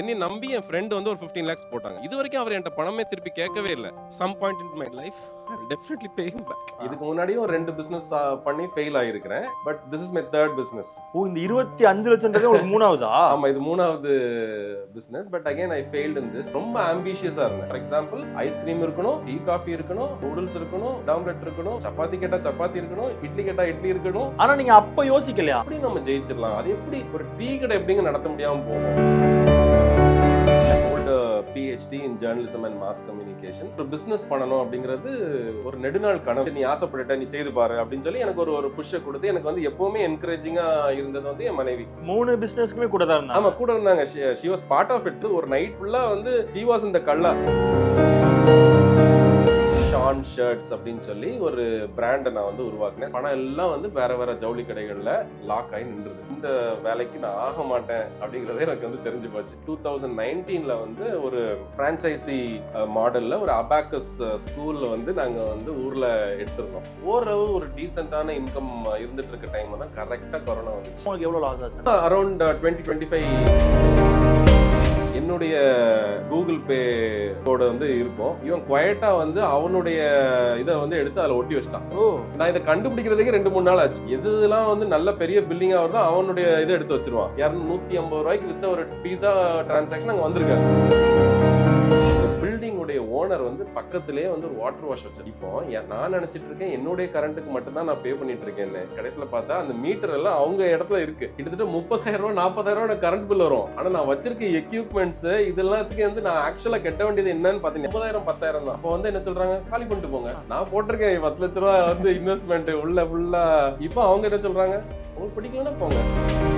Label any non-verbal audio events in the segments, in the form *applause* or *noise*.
என்னை நம்பி என் ஃப்ரெண்ட் வந்து ஒரு ஃபிஃப்டீன் லேக்ஸ் போட்டாங்க. இது வரைக்கும் அவர் என்கிட்ட பணமே திருப்பி கேட்கவே இல்லை. Some point in my life definitely paying back இதுக்கு முன்னாடியும் ஒரு ரெண்டு பிசினஸ் பண்ணி fail ஆயிருக்கிறேன். But this is my third business oh இந்த இருபத்தி அஞ்சு லட்சம்ன்றது உங்களுக்கு மூணாவதா? ஆமா இது மூணாவது business but again I failed in this ரொம்ப ஆம்பிஷியஸா இருந்தேன். ஃபார் எக்ஸாம்பிள் ஐஸ்கிரீம் இருக்கணும் டீ காஃபி இருக்கணும் நூடுல்ஸ் இருக்கணும் டாம்லெட் இருக்கணும் சப்பாத்தி கேட்டா சப்பாத்தி இருக்கணும் இட்லி கேட்டா இட்லி இருக்கணும். ஆனா நீங்க அப்ப யோசிக்கலையா? எப்படி நம்ம ஜெயிச்சிடலாம். அது எப்படி? ஒரு டீ கடை எப்படிங்க நடத்த முடியாம போகும்? PhD in journalism and mass communication ஒரு பிசினஸ் பண்ணணும் அப்படிங்கிறது ஒரு நெடுநாள் கனவு. நீ ஆசைப்பட்டுட்ட நீ செய்து பாரு அப்படின்னு சொல்லி எனக்கு ஒரு ஒரு புஷ்ஷை கொடுத்து எனக்கு வந்து எப்பவுமே என்கரேஜிங்கா இருந்தது வந்து என் மனைவி. மூணு பிசினஸ்க்குமே கூட தான் ஆமா கூட இருந்தாங்க. She was part of it ஒரு நைட் ஃபுல்லா வந்து ஷி வாஸ் இந்த கல்லா. ஷான் ஷர்ட்ஸ் அப்படின்னு சொல்லி ஒரு பிராண்டை நான் வந்து உருவாக்கினேன். பணம் எல்லாம் வந்து வேற வேற ஜவுளி கடைகள்ல லாக் ஆகி நின்றுது. இந்த வேலைக்கு நான் ஆக மாட்டேன் அப்படிங்கறதே எனக்கு வந்து தெரிஞ்சு போச்சு. டூ தௌசண்ட் நைன்டீன்ல வந்து ஒரு பிரான்ச்சைசி மாடல்ல ஒரு அபாக்கஸ் ஸ்கூல்ல வந்து நாங்க வந்து ஊர்ல எடுத்திருந்தோம். ஓரளவு ஒரு டீசென்டான இன்கம் இருந்துட்டு இருக்க டைம் தான் கரெக்டா கொரோனா வந்துச்சு. எவ்வளவு லாஸ் ஆச்சு? அரௌண்ட் டுவெண்ட்டி டுவெண்ட்டி ஃபைவ் என்னுடைய கூகுள் பே கோட வந்து இருக்கும். இவன் குவைட்டா வந்து அவனுடைய இதை வந்து எடுத்து அதில் ஒட்டி வச்சிட்டான். ஓ. நான் இதை கண்டுபிடிக்கிறதுக்கு ரெண்டு மூணு நாள் ஆச்சு. எது இதெல்லாம் வந்து நல்ல பெரிய பில்லிங்கா வருதோ அவனுடைய இதை எடுத்து வச்சிருவான். இரநூத்தி நூத்தி ஐம்பது ரூபாய்க்கு வித்த ஒரு பீஸா டிரான்சாக்ஷன் அங்க வந்திருக்காரு உடைய ஓனர் வந்து பக்கத்துலேயே வந்து ஒரு வாட்டர் வாஷ் வச்சிருக்கோம் இப்போ நான் நினைச்சிட்டு இருக்கேன் என்னுடைய கரண்ட்டுக்கு மட்டும் தான் நான் பே பண்ணிட்டு இருக்கேன்னு. கடைசியில் பார்த்தா அந்த மீட்டர் எல்லாம் அவங்க இடத்துல இருக்கு. கிட்டத்தட்ட முப்பதாயிரம் ரூபா நாற்பதாயிரம் ரூபா கரண்ட் பில் வரும். ஆனா நான் வச்சிருக்க எக்யூப்மெண்ட்ஸ் இதெல்லாத்துக்கு வந்து நான் ஆக்சுவலா கட்ட வேண்டியது என்னன்னு பார்த்தீங்கன்னா முப்பதாயிரம் பத்தாயிரம் தான். அப்போ வந்து என்ன சொல்றாங்க? காலி பண்ணிட்டு போங்க. நான் போட்டிருக்கேன் பத்து லட்ச ரூபா வந்து இன்வெஸ்ட்மெண்ட் உள்ள ஃபுல்லா இப்போ அவங்க என்ன சொல்றாங்க? உங்களுக்கு பிடிக்கலன்னா போங்க.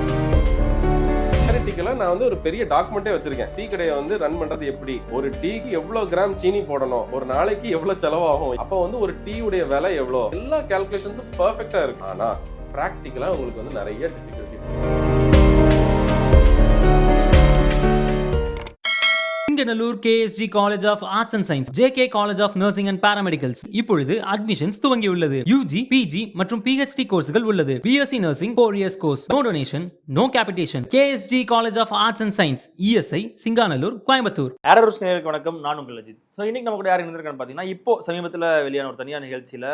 தியரட்டிக்கலா நான் வந்து ஒரு பெரிய டாக்குமெண்ட்டே வச்சிருக்கேன். டீ கடையை வந்து ரன் பண்றது எப்படி? ஒரு டீக்கு எவ்வளவு கிராம் சீனி போடணும்? ஒரு நாளைக்கு எவ்வளவு செலவாகும்? அப்போ வந்து ஒரு டீ உடைய விலை எவ்வளவு எல்லா கால்குலேஷன்ஸும் பெர்ஃபெக்ட்டா இருக்கு. ஆனா பிராக்டிக்கலா உங்களுக்கு வந்து நிறைய difficulties Singanallur KSG college of arts and science JK college of nursing and paramedicals இப்பொழுது அட்மிஷன்ஸ் துவங்கியுள்ளது. யூஜி பிஜி மற்றும் பிஹெச்டி கோர்ஸ்கள் உள்ளது. BSc nursing four years course no donation no capitation KSG college of arts and science ESI Singanallur Coimbatore ஏரரூஸ் வணக்கம். நான் உங்கள் Ajith. So இன்னைக்கு நம்ம கூட யார் இருந்திருக்கான்னு பார்த்தீங்கன்னா இப்போ சமீபத்தில் வெளியான ஒரு தனியார் நிகழ்ச்சியில்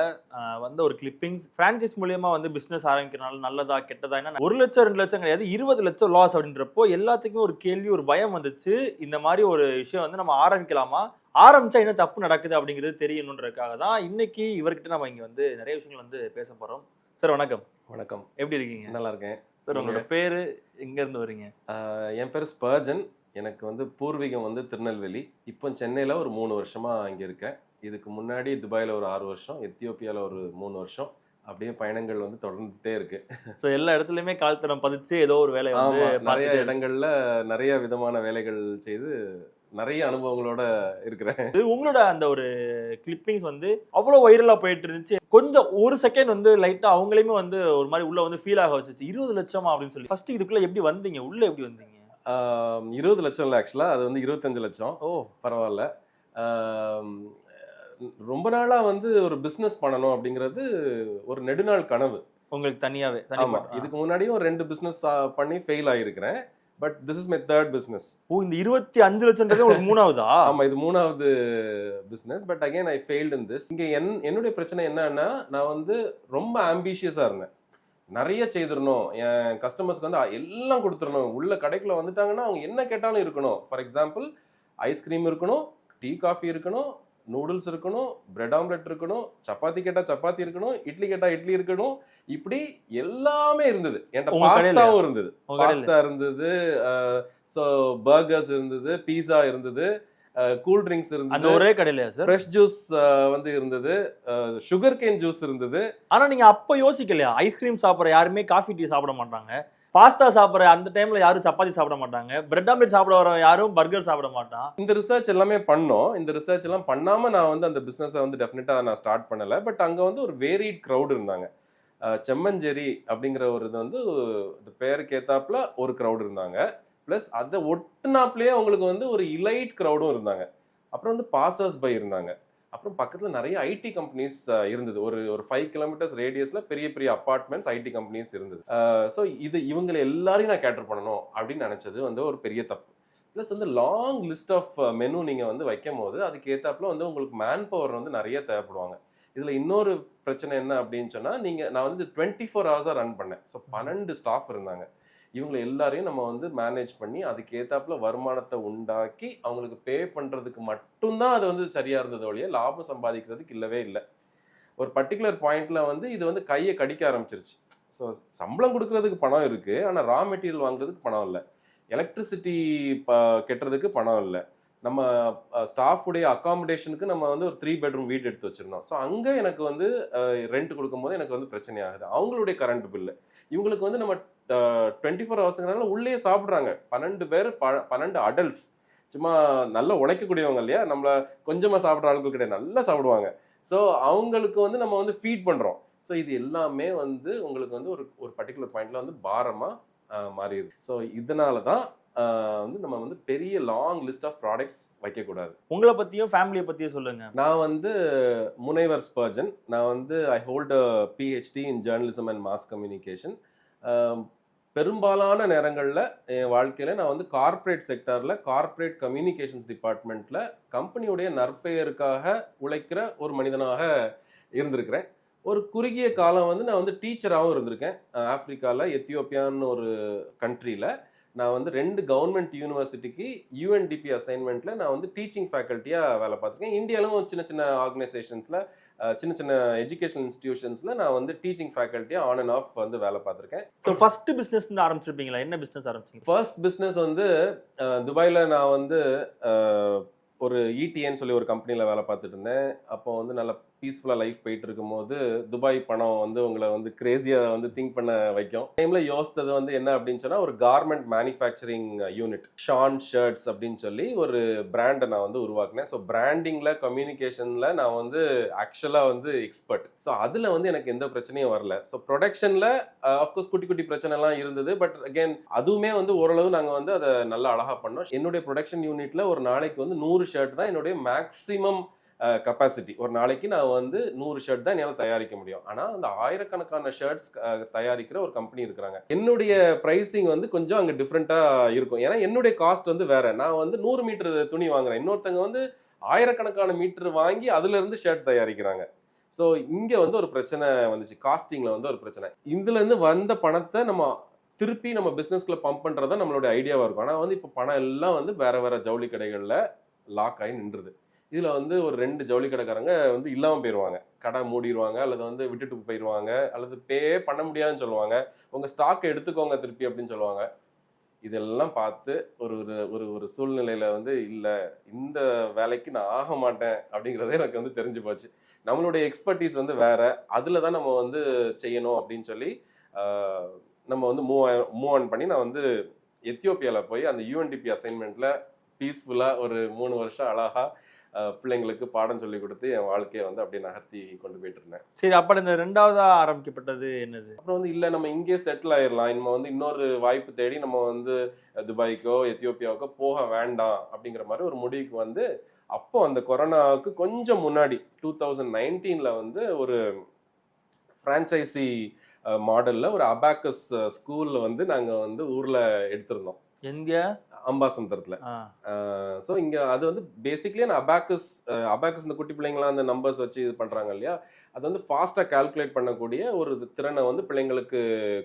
வந்த ஒரு கிளிப்பிங்ஸ் ஃப்ரான்ச்சைஸ் மூலியமா வந்து பிஸ்னஸ் ஆரம்பிக்கிறனால நல்லதா கெட்டதா என்ன ஒரு லட்சம் ரெண்டு லட்சம் கிடையாது இருபது லட்சம் லாஸ் அப்படின்றப்போ எல்லாத்துக்குமே ஒரு கேள்வி ஒரு பயம் வந்துச்சு. இந்த மாதிரி ஒரு விஷயம் வந்து நம்ம ஆரம்பிக்கலாமா? ஆரம்பிச்சா என்ன தப்பு நடக்குது அப்படிங்கிறது தெரியணுன்றதுக்காக தான் இன்னைக்கு இவர்கிட்ட நம்ம இங்க வந்து நிறைய விஷயங்கள் வந்து பேச போறோம். சார் வணக்கம். வணக்கம். எப்படி இருக்கீங்க? நல்லா இருக்கேன். சார் உங்களோட பேரு எங்க இருந்து வரீங்க என் பேர் ஸ்பர்ஜன் எனக்கு வந்து பூர்வீகம் வந்து திருநெல்வேலி. இப்போ சென்னையில் ஒரு மூணு வருஷமா இங்கே இருக்கேன். இதுக்கு முன்னாடி துபாயில் ஒரு ஆறு வருஷம் எத்தியோப்பியாவில் ஒரு மூணு வருஷம். அப்படியே பயணங்கள் வந்து தொடர்ந்துட்டே இருக்கு. ஸோ எல்லா இடத்துலயுமே கால் தடம் பதிச்சு ஏதோ ஒரு வேலையை வந்து நிறைய இடங்கள்ல நிறைய விதமான வேலைகள் செய்து நிறைய அனுபவங்களோட இருக்கிறேன். இது உங்களோட அந்த ஒரு கிளிப்பிங்ஸ் வந்து அவ்வளோ வைரலா போயிட்டு இருந்துச்சு. கொஞ்சம் ஒரு செகண்ட் வந்து லைட்டா அவங்களையுமே வந்து ஒரு மாதிரி உள்ள வந்து ஃபீல் ஆக வச்சுச்சு. இருபது லட்சமா அப்படின்னு சொல்லி. ஃபர்ஸ்ட் இதுக்குள்ள எப்படி வந்தீங்க? உள்ள எப்படி வந்தீங்க? இருபது லட்சம் இல்லை ஆக்சுவலாக அது வந்து இருபத்தஞ்சு லட்சம். ஓ. பரவாயில்ல. ரொம்ப நாளா வந்து ஒரு பிசினஸ் பண்ணணும் அப்படிங்கிறது ஒரு நெடுநாள் கனவு. உங்களுக்கு தனியாவே ஆமா. தனிப்பட்ட- இதுக்கு முன்னாடியும் ஒரு ரெண்டு பிசினஸ் பண்ணி fail ஆயிருக்கிறேன். But this is my third business oh இந்த இருபத்தி அஞ்சு லட்சம்ன்றது உங்களுக்கு மூணாவதா? *laughs* ஆமா இது மூணாவது business but again I failed in this இங்க என் என்னுடைய பிரச்சனை என்னன்னா நான் வந்து ரொம்ப ஆம்பிஷியஸா இருந்தேன். நிறைய செய்திடணும். என் கஸ்டமர்ஸ்க்கு வந்து எல்லாம் கொடுத்துடணும். உள்ள கடைக்குள்ள வந்துட்டாங்கன்னா அவங்க என்ன கேட்டாலும் இருக்கணும். ஃபார் எக்ஸாம்பிள் ஐஸ்கிரீம் இருக்கணும் டீ காஃபி இருக்கணும் நூடுல்ஸ் இருக்கணும் பிரெட் ஆம்லெட் இருக்கணும் சப்பாத்தி கேட்டா சப்பாத்தி இருக்கணும் இட்லி கேட்டா இட்லி இருக்கணும். இப்படி எல்லாமே இருந்தது. என்கிட்ட? பாஸ்தாவும் இருந்தது. பாஸ்தா இருந்தது ஸோ பர்கர்ஸ் இருந்தது பீஸா இருந்தது. கூல் ட்ரிங்க்ஸ் அந்த இருந்தது. ஒரே கடையிலயா சார் ஃப்ரெஷ் ஜூஸ் வந்து இருந்தது. சுகர் கேன் ஜூஸ் இருந்தது. ஆனா நீங்க அப்ப யோசிக்கலையா? ஐஸ்கிரீம் சாப்பிடுற யாருமே காஃபி டீ சாப்பிட மாட்டாங்க. பாஸ்தா சாப்பிடுற அந்த டைம்ல யாரும் சப்பாத்தி சாப்பிட மாட்டாங்க. பிரெட் ஆம்லெட் சாப்பிட வர யாரும் பர்கர் சாப்பிட மாட்டான் இந்த ரிசர்ச் எல்லாமே பண்ணோம். இந்த ரிசர்ச் எல்லாம் பண்ணாம நான் வந்து அந்த பிசினஸை வந்து டெஃபினட்டா நான் ஸ்டார்ட் பண்ணல. பட் அங்க வந்து ஒரு வேரிட் க்ரௌட் இருந்தாங்க. செம்மஞ்சேரி அப்படிங்கிற ஒரு இது வந்து பேருக்கு ஏத்தாப்புல ஒரு க்ரௌட் இருந்தாங்க. ப்ளஸ் அதை ஒட்டுனாப்லேயே அவங்களுக்கு வந்து ஒரு இலைட் க்ரௌடும் இருந்தாங்க. அப்புறம் வந்து பாசர்ஸ் பை இருந்தாங்க. அப்புறம் பக்கத்தில் நிறைய ஐடி கம்பெனிஸ் இருந்தது. ஒரு ஒரு ஃபைவ் கிலோமீட்டர்ஸ் ரேடியஸில் பெரிய பெரிய அப்பார்ட்மெண்ட்ஸ் ஐடி கம்பெனிஸ் இருந்தது. ஸோ இது இவங்களை எல்லாரையும் நான் கேட்டர் பண்ணணும் அப்படின்னு நினச்சது வந்து ஒரு பெரிய தப்பு. ப்ளஸ் வந்து லாங் லிஸ்ட் ஆஃப் மெனு நீங்கள் வந்து வைக்கும் போது அதுக்கு ஏற்றாப்புல வந்து உங்களுக்கு மேன் பவர் வந்து நிறைய தேவைப்படுவாங்க. இதில் இன்னொரு பிரச்சனை என்ன அப்படின்னு சொன்னால் நீங்கள் நான் வந்து டுவெண்ட்டி ஃபோர் ஹவர்ஸாக ரன் பண்ணேன். ஸோ பன்னெண்டு ஸ்டாஃப் இருந்தாங்க. இவங்களை எல்லாரையும் நம்ம வந்து மேனேஜ் பண்ணி அதுக்கேற்றாப்புல வருமானத்தை உண்டாக்கி அவங்களுக்கு பே பண்ணுறதுக்கு மட்டும்தான் அது வந்து சரியாக இருந்தது ஒழிய லாபம் சம்பாதிக்கிறதுக்கு இல்லவே இல்லை. ஒரு பர்டிகுலர் பாயிண்ட்ல வந்து இது வந்து கையை கடிக்க ஆரம்பிச்சிருச்சு. ஸோ சம்பளம் கொடுக்கறதுக்கு பணம் இருக்கு ஆனால் ரா மெட்டீரியல் வாங்குறதுக்கு பணம் இல்லை. எலக்ட்ரிசிட்டி ப கெட்டுறதுக்கு பணம் இல்லை. நம்ம ஸ்டாஃபுடைய அக்காமடேஷனுக்கு நம்ம வந்து ஒரு த்ரீ பெட்ரூம் வீடு எடுத்து வச்சிருந்தோம். ஸோ அங்கே எனக்கு வந்து ரெண்ட் கொடுக்கும்போது எனக்கு வந்து பிரச்சனை ஆகுது. அவங்களுடைய கரண்ட் பில்லு இவங்களுக்கு வந்து நம்ம டுவெண்ட்டி ஃபோர் ஹவர்ஸ்ங்கிறனால உள்ளே சாப்பிட்றாங்க. பன்னெண்டு பேர் ப பன்னெண்டு அடல்ட்ஸ் சும்மா நல்லா உழைக்கக்கூடியவங்க இல்லையா? நம்மள கொஞ்சமா சாப்பிட்ற ஆளுக்கு கிடையாது. நல்லா சாப்பிடுவாங்க. ஸோ அவங்களுக்கு வந்து நம்ம வந்து ஃபீட் பண்றோம். ஸோ இது எல்லாமே வந்து உங்களுக்கு வந்து ஒரு ஒரு பர்டிகுலர் பாயிண்ட்ல வந்து பாரமா ஆஹ், மாறிடுது. ஸோ இதனால தான் வந்து நம்ம வந்து பெரிய லாங் லிஸ்ட் ஆஃப் ப்ராடக்ட்ஸ் வைக்கக்கூடாது. உங்களை பத்தியும் ஃபேமிலியை பத்தியும் சொல்லுங்க. நான் வந்து முனைவர் ஸ்பர்ஜன். நான் வந்து I hold PhD in journalism and mass communication பெரும்பாலான நேரங்களில் என் வாழ்க்கையில் நான் வந்து கார்ப்பரேட் செக்டரில் கார்ப்பரேட் கம்யூனிகேஷன்ஸ் டிபார்ட்மெண்ட்டில் கம்பெனியுடைய நற்பெயருக்காக உழைக்கிற ஒரு மனிதனாக இருந்திருக்கிறேன். ஒரு குறுகிய காலம் வந்து நான் வந்து டீச்சராகவும் இருந்திருக்கேன். ஆப்ரிக்காவில் எத்தியோப்பியான்னு ஒரு கண்ட்ரியில் நான் வந்து ரெண்டு கவர்மெண்ட் யூனிவர்சிட்டிக்கு யூஎன்டிபி அசைன்மெண்ட்டில் நான் வந்து டீச்சிங் ஃபேக்கல்ட்டியாக வேலை பார்த்துருக்கேன். இந்தியாவிலும் சின்ன சின்ன ஆர்கனைசேஷன்ஸில் சின்ன சின்ன எஜுகேஷனல் இன்ஸ்டிடியூஷன்ஸில் நான் வந்து டீச்சிங் ஃபேக்கல்ட்டியாக ஆன் அண்ட் ஆஃப் வந்து வேலை பார்த்துருக்கேன். ஸோ ஃபர்ஸ்ட் பிசினஸ் ஆரம்பிச்சிருப்பீங்களா? என்ன பிசினஸ் ஆரம்பிச்சீங்க ஃபர்ஸ்ட் பிஸ்னஸ் வந்து துபாயில நான் வந்து ஒரு இடிஎன்னு சொல்லி ஒரு கம்பெனியில் வேலை பார்த்துட்டு இருந்தேன். அப்போ வந்து நல்ல பீஸ்ஃபுல்லாக லைஃப் போயிட்டு இருக்கும்போது துபாய் பணம் வந்து உங்களை வந்து கிரேசியாக வந்து திங்க் பண்ண வைக்கும். டைமில் யோசித்தது வந்து என்ன அப்படின்னு சொன்னால் ஒரு garment manufacturing unit Shaan shirts அப்படின்னு சொல்லி ஒரு பிராண்டை நான் வந்து உருவாக்கினேன். ஸோ பிராண்டிங்கில் கம்யூனிகேஷனில் நான் வந்து ஆக்சுவலாக வந்து எக்ஸ்பர்ட் ஸோ அதில் வந்து எனக்கு எந்த பிரச்சனையும் வரல. ஸோ ப்ரொடக்ஷனில் அஃப்கோர்ஸ் குட்டி குட்டி பிரச்சனைலாம் இருந்தது. பட் அகேன் அதுவுமே வந்து ஓரளவு நாங்கள் வந்து அதை நல்லா அழகாக பண்ணோம். என்னுடைய ப்ரொடக்ஷன் யூனிட்டில் ஒரு நாளைக்கு வந்து நூறு ஷர்ட் தான் என்னுடைய மேக்ஸிமம் கெப்பாசிட்டி ஒரு நாளைக்கு நான் வந்து நூறு ஷர்ட் தான் என்னால் தயாரிக்க முடியும். ஆனால் அந்த ஆயிரக்கணக்கான ஷர்ட்ஸ் தயாரிக்கிற ஒரு கம்பெனி இருக்கிறாங்க. என்னுடைய ப்ரைஸிங் வந்து கொஞ்சம் அங்கே டிஃப்ரெண்ட்டாக இருக்கும். ஏன்னா என்னுடைய காஸ்ட் வந்து வேற. நான் வந்து நூறு மீட்டர் துணி வாங்குறேன். இன்னொருத்தங்க வந்து ஆயிரக்கணக்கான மீட்டர் வாங்கி அதுலேருந்து ஷர்ட் தயாரிக்கிறாங்க. ஸோ இங்கே வந்து ஒரு பிரச்சனை வந்துச்சு. காஸ்டிங்கில் வந்து ஒரு பிரச்சனை. இதுலேருந்து வந்த பணத்தை நம்ம திருப்பி நம்ம பிஸ்னஸ்க்குள்ள பம்ப் பண்றதா நம்மளுடைய ஐடியாவாக இருக்கும். ஆனால் வந்து இப்போ பணம் எல்லாம் வந்து வேற வேற ஜவுளி கடைகளில் லாக் ஆகி நின்றுது. இதில் வந்து ஒரு ரெண்டு ஜவுளி கடைக்காரங்க வந்து இல்லாமல் போயிடுவாங்க கடை மூடிடுவாங்க அல்லது வந்து விட்டுட்டு போயிடுவாங்க அல்லது பே பண்ண முடியாதுன்னு சொல்லுவாங்க. உங்கள் ஸ்டாக் எடுத்துக்கோங்க திருப்பி அப்படின்னு சொல்லுவாங்க. இதெல்லாம் பார்த்து ஒரு ஒரு ஒரு ஒரு சூழ்நிலையில் வந்து இல்லை இந்த வேலைக்கு நான் ஆக மாட்டேன் அப்படிங்கிறதே எனக்கு வந்து தெரிஞ்சு போச்சு. நம்மளுடைய எக்ஸ்பர்டீஸ் வந்து வேற. அதில் தான் நம்ம வந்து செய்யணும் அப்படின்னு சொல்லி நம்ம வந்து மூவ் மூவ் ஆன் பண்ணி நான் வந்து எத்தியோப்பியாவில் போய் அந்த யூஎன்டிபி அசைன்மெண்ட்டில் பீஸ்ஃபுல்லாக ஒரு மூணு வருஷம் அழகாக பிள்ளைங்களுக்கு பாடம் சொல்லி கொடுத்து என் வாழ்க்கையை வந்து அப்படியே நகர்த்தி கொண்டு போயிட்டு இருந்தேன் சரி அப்ப இந்த ரெண்டாவதா ஆரம்பிக்கப்பட்டது என்னது? அப்புறம் வந்து இல்லை நம்ம இங்கே செட்டில் ஆயிடலாம் நம்ம வந்து இன்னொரு வாய்ப்பு தேடி நம்ம வந்து துபாய்க்கோ எத்தியோப்பியாவுக்கோ போக வேண்டாம் அப்படிங்கிற மாதிரி ஒரு முடிவுக்கு வந்து அப்போ அந்த கொரோனாவுக்கு கொஞ்சம் முன்னாடி டூ தௌசண்ட் நைன்டீனில் வந்து ஒரு ஃப்ரான்ச்சைசி மாடலில் ஒரு அபாக்கஸ் ஸ்கூலில் வந்து நாங்கள் வந்து ஊரில் எடுத்திருந்தோம். எங்க? அம்பாசந்தரத்தில் ஆ, ஸோ இங்கே அது வந்து பேசிக்லி அந்த அபாக்கஸ் அபாக்கஸ் இந்த குட்டி பிள்ளைங்களாம் அந்த நம்பர்ஸ் வச்சு இது பண்ணுறாங்க இல்லையா? அது வந்து ஃபாஸ்ட்டாக கால்குலேட் பண்ணக்கூடிய ஒரு திறனை வந்து பிள்ளைங்களுக்கு